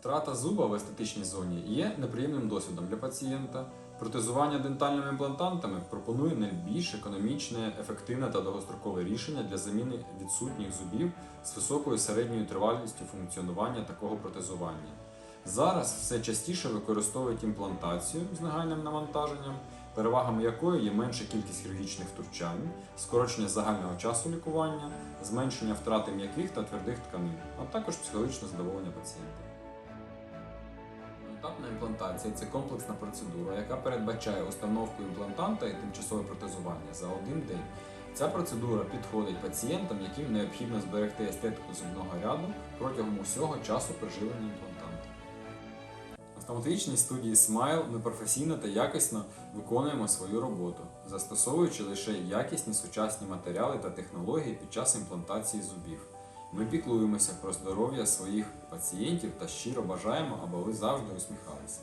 Втрата зуба в естетичній зоні є неприємним досвідом для пацієнта. Протезування дентальними імплантантами пропонує найбільш економічне, ефективне та довгострокове рішення для заміни відсутніх зубів з високою середньою тривалістю функціонування такого протезування. Зараз все частіше використовують імплантацію з негайним навантаженням, перевагами якої є менша кількість хірургічних втручань, скорочення загального часу лікування, зменшення втрати м'яких та твердих тканин, а також психологічне задоволення пацієнта. Етапна імплантація це комплексна процедура, яка передбачає установку імплантанта і тимчасове протезування за один день. Ця процедура підходить пацієнтам, яким необхідно зберегти естетику зубного ряду протягом усього часу проживання імплантанта. В стоматологічній студії Smile ми професійно та якісно виконуємо свою роботу, застосовуючи лише якісні сучасні матеріали та технології під час імплантації зубів. Ми піклуємося про здоров'я своїх пацієнтів та щиро бажаємо, аби ви завжди усміхалися.